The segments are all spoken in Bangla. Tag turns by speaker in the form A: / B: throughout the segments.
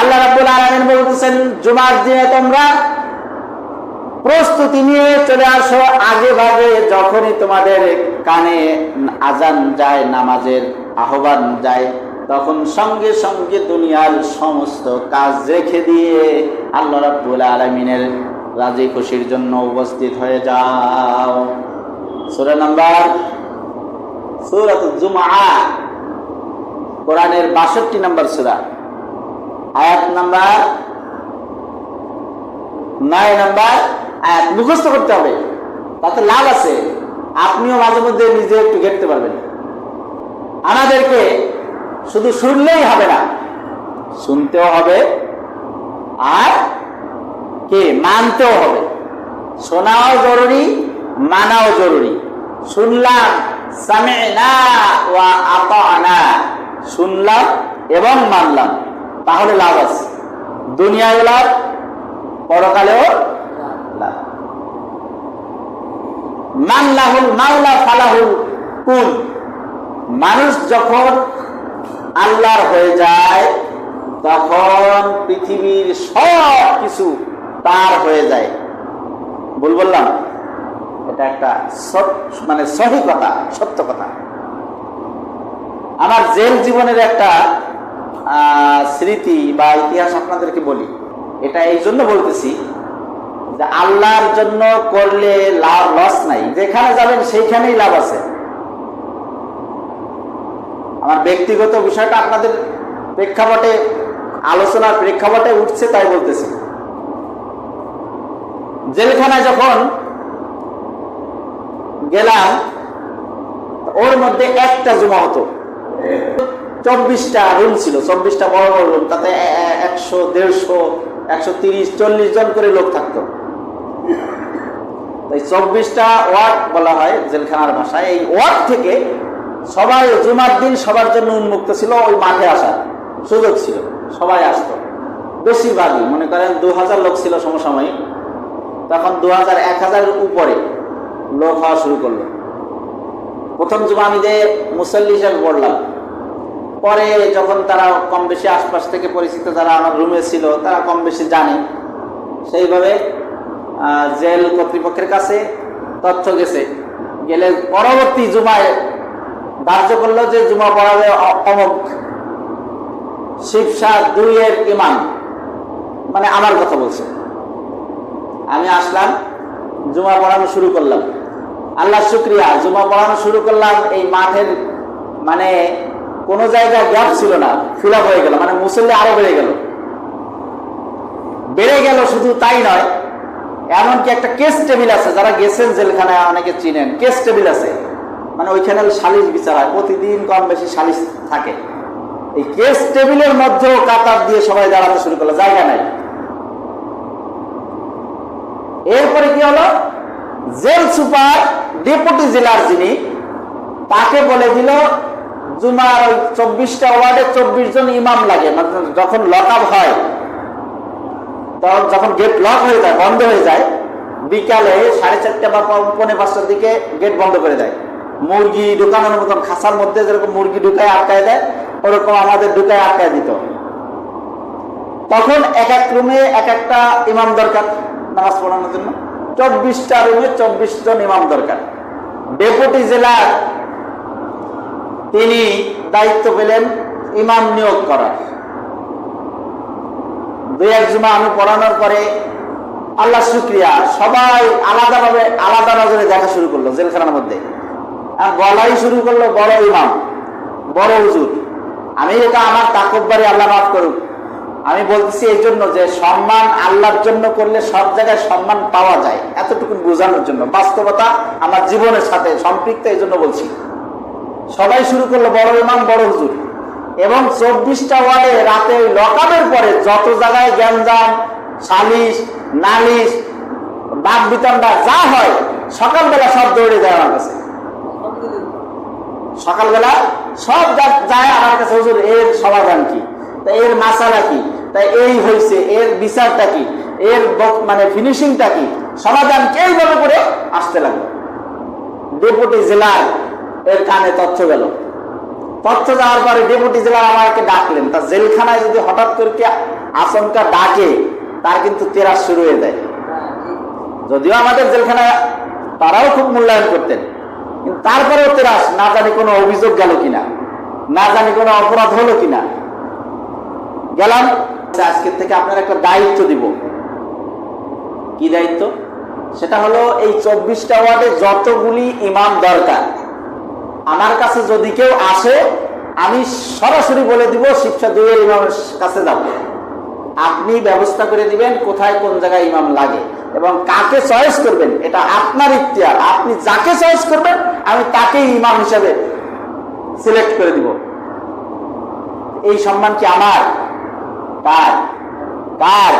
A: আল্লাহ রাব্বুল আলামিন বলতেছেন, জুমার দিনে তোমরা প্রস্তুতি নিয়ে চলে আসো আগে ভাগে যখনই তোমাদের কানে আজান যায়, নামাজের আহ্বান যায়, তখন সঙ্গে সঙ্গে দুনিয়ার সমস্ত কাজ রেখে দিয়ে আল্লাহ রাব্বুল আলামিনের রাজি খুশির জন্য উপস্থিত হয়ে যাও। সূরা নাম্বার সূরাত জুমআ, কোরআনের 62 নম্বর সূরা। আয়াত নাম্বার নয় নাম্বার আয়াত মুখস্থ করতে হবে। তাতে লাভ আছে। আপনিও মাঝে মধ্যে নিজে একটু ঘেরতে পারবেন। আমাদেরকে শুধু শুনলেই হবে না, শুনতেও হবে আর কে? মানতেও হবে। শোনাও জরুরি, মানাও জরুরি। শুনলাম ওয়া আতা'না। শুনলাম এবং মানলাম। তাহলে লাভ আছে। দুনিয়ায় লাভ, পরকালেও মানুষ যখন আল্লাহর হয়ে যায়, তখন পৃথিবীর সব কিছু তার হয়ে যায়। ভুল বললাম? এটা একটা মানে সহি কথা, সত্য কথা। আমার জেল জীবনের একটা স্মৃতি বা ইতিহাস আপনাদেরকে বলি। এটা এই জন্য বলতেছি যে আল্লাহর জন্য করলে লাভ লস নাই। যেখানে যাবেন সেইখানেই লাভ আছে। আমার ব্যক্তিগত বিষয়টা আপনাদের প্রেক্ষাপটে, আলোচনার প্রেক্ষাপটে উঠছে তাই বলতেছি। জেলখানায় যখন গেলাম, ওর মধ্যে একটা জমা হতো। চব্বিশটা রুম ছিল, চব্বিশটা বড় বড় রুম তাতে একশো, দেড়শো, একশো তিরিশ, চল্লিশ জন করে লোক থাকতো। এই চব্বিশটা ওয়ার্ড বলা হয় জেলখানার ভাষায়। এই ওয়ার্ড থেকে সবাই জুমার দিন সবার জন্য উন্মুক্ত ছিল, ওই মাঠে আসার সুযোগ ছিল, সবাই আসতো। বেশিরভাগই, মনে করেন দু হাজার লোক ছিল সমসাময়িক, তখন দু হাজার, এক হাজারের উপরে লোক হওয়া শুরু করল। প্রথম জুমা আমি যে মুসল্লি হিসাবে পড়লাম। পরে যখন তারা কম বেশি আশপাশ থেকে পরিচিত যারা আমার রুমে ছিল, তারা কম বেশি জানে। সেইভাবে জেল কর্তৃপক্ষের কাছে তথ্য গেছে। গেলে পরবর্তী জুমায় ধার্য করল যে জুমা পড়াবে অমুক শিবসা দুইয়ের ইমাম। মানে আমার কথা বলছে। আমি আসলাম, জুমা পড়ানো শুরু করলাম। আল্লাহ শুক্রিয়া, জুমা পড়ানো শুরু করলাম এই মাঠের মানে কোনো জায়গায় গ্যাপ ছিল না ফিল হয়ে গেল মানে মুসল্লি আরও বেড়ে গেল। বেড়ে গেল শুধু তাই নয়, এমনকি একটা কেস টেবিল আছে, যারা গেছেন জেলখানায়, অনেকে চিনেন কেস টেবিল আছে। মানে ওইখানে সালিশ বিচার হয়, প্রতিদিন কম বেশি সালিশ থাকে। এই কেস টেবিলের মধ্যেও কাতার দিয়ে সবাই দাঁড়াতে শুরু করল, জায়গা নাই। এরপরে কি হলো? জেল সুপার ডেপুটি জেলার যিনি, তাকে বলে দিল জুমার ওই চব্বিশটা ওয়ার্ডে চব্বিশ জন ইমাম লাগে। মানে যখন লক আপ হয়, তখন যখন গেট লক হয়ে যায়, বন্ধ হয়ে যায়, বিকালে সাড়ে চারটা বা পৌনে পাঁচটার দিকে গেট বন্ধ করে দেয়। মুরগি ঢুকানোর মতন খাসার মধ্যে যেরকম মুরগি ঢুকায়, আটকায় দেয়, ওরকম আমাদের ঢুকায়, আটকায় দিত। তখন এক এক রুমে এক একটা ইমাম দরকার নামাজ পড়ানোর জন্য। চব্বিশটা রুমে চব্বিশ জন ইমাম দরকার। ডেপুটি জেলার তিনি দায়িত্ব পেলেন ইমাম নিয়োগ করার। দুই এক জুমা আমি পড়ানোর পরে আল্লাহ শুক্রিয়া, সবাই আলাদাভাবে আলাদা নজরে দেখা শুরু করল জেলখানার মধ্যে। আর বলাই শুরু করল বড় ইমাম, বড় হুজুর। আমি এটা আমার তাকব্বারে আল্লাহ মাফ করুক। আমি বলতেছি এই জন্য যে সম্মান আল্লাহর জন্য করলে সব জায়গায় সম্মান পাওয়া যায় এতটুকু বোঝানোর জন্য। বাস্তবতা আমার জীবনের সাথে সম্পৃক্ত এই জন্য বলছি। সবাই শুরু করল, বড় ইমাম, বড় হুজুর। এবং চব্বিশটা ওয়ার্ডে রাতে লকআপের পরে যত জায়গায় গ্যাঞ্জাম, সালিশ, নালিশ বাদ বিতণ্ডা যা হয়, সকালবেলা সব দৌড়ে যায় আমার কাছে। সকালবেলা সব যায় আমার কাছে, হুজুর, এর সমাধান কি? তা এর মাসালা কি? তাই এই হয়েছে এর বিচারটা কি? এর মানে ফিনিশিংটা কি? সমাধান এইভাবে করে আসতে লাগল। ডেপুটি জেলার এর কানে তথ্য গেল। তথ্য যাওয়ার পরে ডেপুটি জেলার আমাকে ডাকলেন। তা জেলখানায় যদি হঠাৎ করে আচমকা ডাকে, তার কিন্তু তেরাস শুরু হয়ে যায়। যদিও আমাদের জেলখানায় তারাও খুব মূল্যায়ন করতেন, কিন্তু তারপরেও তেরাস না জানি কোনো অভিযোগ গেল কিনা, না জানি কোনো অপরাধ হলো কিনা। গেলাম, আজকের থেকে আপনার একটা দায়িত্ব দিব। কি দায়িত্ব? সেটা হলো এই চব্বিশটা ওয়ার্ডে যতগুলি ইমাম দরকার। আমার কাছে যদি কেউ আসে, আমি সরাসরি বলে দিব, শিক্ষা দুইয়ের ইমামের কাছে যাব। আপনি ব্যবস্থা করে দিবেন কোথায় কোন জায়গায় ইমাম লাগে এবং কাকে চয়েস করবেন, এটা আপনার ইখতিয়ার। আপনি যাকে চয়েস করবেন, আমি তাকেই ইমাম হিসেবে সিলেক্ট করে দিব। এই সম্মান কি আমার? কার? কার?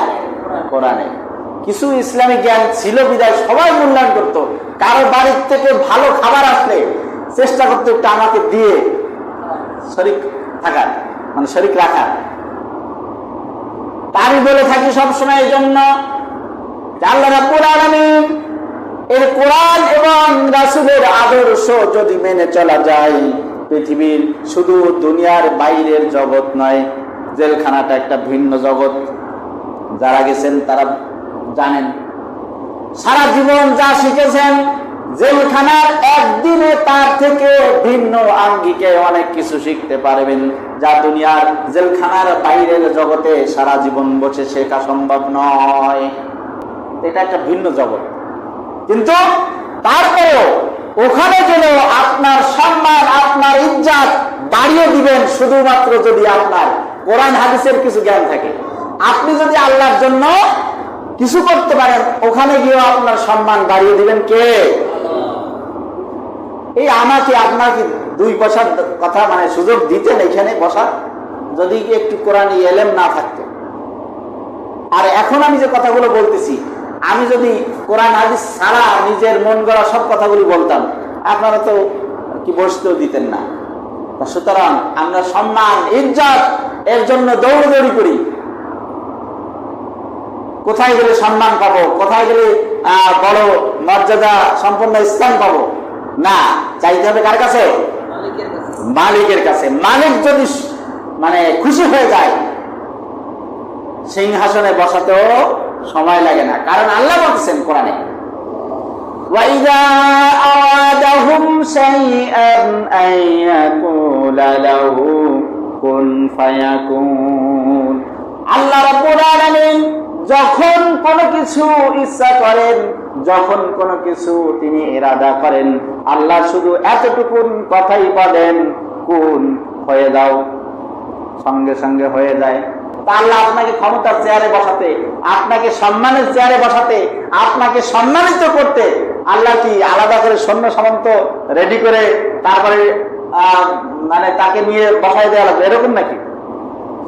A: কোরআনে। কিছু ইসলামিক জ্ঞান ছিল বিদায়, সবাই মূল্যায়ন করতো। কারও বাড়ির থেকে ভালো খাবার আসলে চেষ্টা করতো একটু আমাকে দিয়ে শরিক থাকার মানে শরিক রাখার তারই বলে থাকি সবসময় এই জন্য আল্লাহ রাব্বুল আলামিন, এর কোরআন এবং রাসূলের আদর্শ যদি মেনে চলা যায়, পৃথিবীর শুধু দুনিয়ার বাইরের জগৎ নয়, জেলখানাটা একটা ভিন্ন জগৎ। যারা গেছেন তারা জানেন। সারা জীবন যা শিখেছেন জেলখানার একদিনে তার থেকে ভিন্ন আঙ্গিকে অনেক কিছু শিখতে পারবেন। যা দুনিয়ার জেলখানার বাইরের জগতে সারা জীবন বসে শেখা সম্ভব নয়। এটা একটা ভিন্ন জগৎ। কিন্তু তারপরেও ওখানে গেল আপনার সম্মান, আপনার ইজ্জাত বাড়িয়ে দিবেন শুধুমাত্র যদি আপনার কোরআন, হাদিসের কিছু জ্ঞান থাকে। আপনি যদি আল্লাহর জন্য কিছু করতে পারেন, ওখানে গিয়েও আপনার সম্মান বাড়িয়ে দিবেন কে? এই আমাকে আপনাকে দুই পয়সার কথা মানে সুযোগ দিতেন এখানে বসার যদি একটু কোরআন এলেম না থাকতো। আর এখন আমি যে কথাগুলো বলতেছি, আমি যদি কোরআন হাদিস ছাড়া নিজের মন গড়া সব কথাগুলি বলতাম, আপনারা তো কি বসতেও দিতেন না। সুতরাং আমরা সম্মান, ইজ্জত, এর জন্য দৌড়দৌড়ি করি। কোথায় গেলে সম্মান পাবো? কোথায় গেলে বড় মর্যাদা সম্পন্ন স্থান পাবো? না চাইতে হবে কার কাছে মালিকের কাছে মালিক যদি স- মানে খুশি হয়ে যায় সিংহাসনে বসাতেও সময় লাগে না কারণ আল্লাহ বলতেছেন কোরআনে وَإِذَا أَرَادَهُمْ شَيْئًا أَن يَقُولَ لَهُ كُن فَيَكُونُ আল্লাহ রাব্বুল আলামিন যখন কোনো কিছু ইচ্ছা করেন, যখন কোনো কিছু তিনি ইরাদা করেন, আল্লাহ শুধু এতটুকুন কথাই বলেন, কোন, হয়ে দাও সঙ্গে সঙ্গে হয়ে যায়। আল্লাহ আপনাকে ক্ষমতার চেয়ারে বসাতে, আপনাকে সম্মানের চেয়ারে বসাতে, আপনাকে সম্মানিত করতে, আল্লাহ কি আলাদা করে সৈন্য সামন্ত রেডি করে তারপরে মানে তাকে নিয়ে বসাই দেওয়া লাগবে? এরকম নাকি?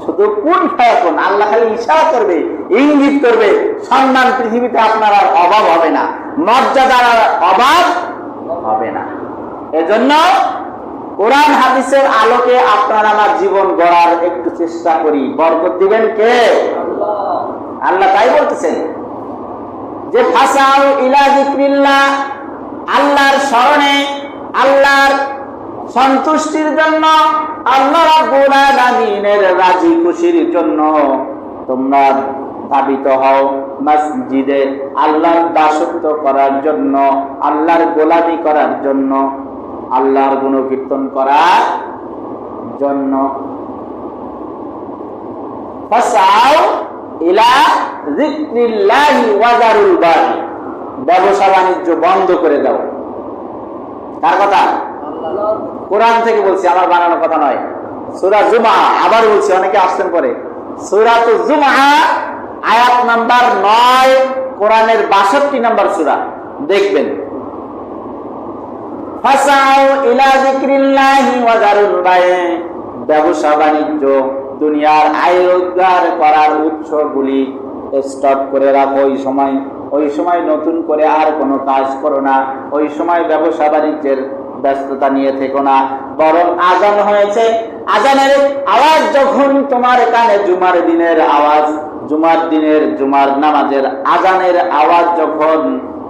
A: শুধু কোন ফায়াকুন আল্লাহ খালি ইশারা করবে, ইঙ্গিত করবে, সম্মান পৃথিবীতে আপনার আর অভাব হবে না। মর্যাদার অভাব হবে না। এজন্য কোরআন হাদিসের আলোকে আপনার আমার জীবন গড়ার একটু চেষ্টা করি। বরকত দিবেন কে? আল্লাহ তাই বলতেছেন যে ফাসাও ইলা আল্লাহর স্মরণে, আল্লাহর সন্তুষ্টির জন্য আল্লাহ রাব্বুল রাজি খুশির জন্য তোমরা ধাবিত হও মসজিদে আল্লাহর দাসত্ব করার জন্য, আল্লাহর গোলামি করার জন্য, আল্লাহর গুণকীর্তন করার জন্য। ব্যবসা বাণিজ্য বন্ধ করে দাও। তার কথা? কোরআন থেকে বলছি আমার বানানো কথা নয়। সুরা জুমা আবার বলছি, অনেকে আসতেন পরে। সুরা তো জুমা আয়াত নাম্বার নয়, কোরআনের বাষট্টি নাম্বার সুরা। দেখবেন। ফাসাও ইলা যিকরিল্লাহি ওয়া যারুল বায়' ব্যবসা বাণিজ্য, দুনিয়ার আয় রোজগার করার উৎসগুলি স্টপ করে রাখো। ওই সময় ওই সময় নতুন করে আর কোনো কাজ করো না। ওই সময় ব্যবসা বাণিজ্যের ব্যস্ততা নিয়ে থেকো না, বরং আজান হয়েছে। আজানের আওয়াজ যখন তোমার কানে জুমার দিনের আওয়াজ, জুমার দিনের জুমার নামাজের আজানের আওয়াজ যখন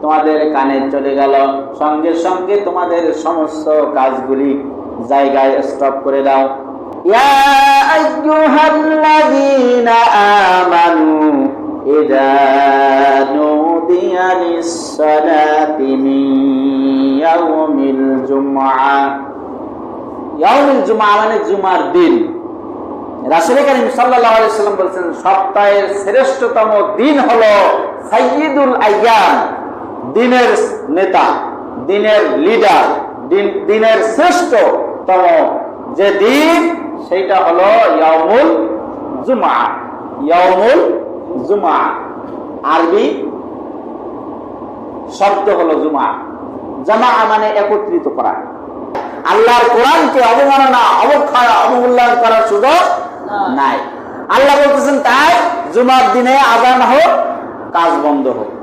A: তোমাদের কানে চলে গেল, সঙ্গে সঙ্গে তোমাদের সমস্ত কাজগুলি জায়গায় স্টপ করে দাও। ইয়া মিন জুমার দিন। রাসূল করিম সাল্লাম সপ্তাহের শ্রেষ্ঠতম দিন দিনের নেতা, দিনের লিডার দিনের শ্রেষ্ঠতম যে দিন, সেইটা হলো ইয়াউমুল জুমা ইয়াউমুল জুমা আরবি শব্দ হলো জুমা জামা মানে একত্রিত করা। আল্লাহর কোরআনকে অবমাননা অবক্ষয় অবমূল্যায়ন করার সুযোগ নাই। আল্লাহ বলতেছেন তাই জুমার দিনে আজান হোক কাজ বন্ধ হোক।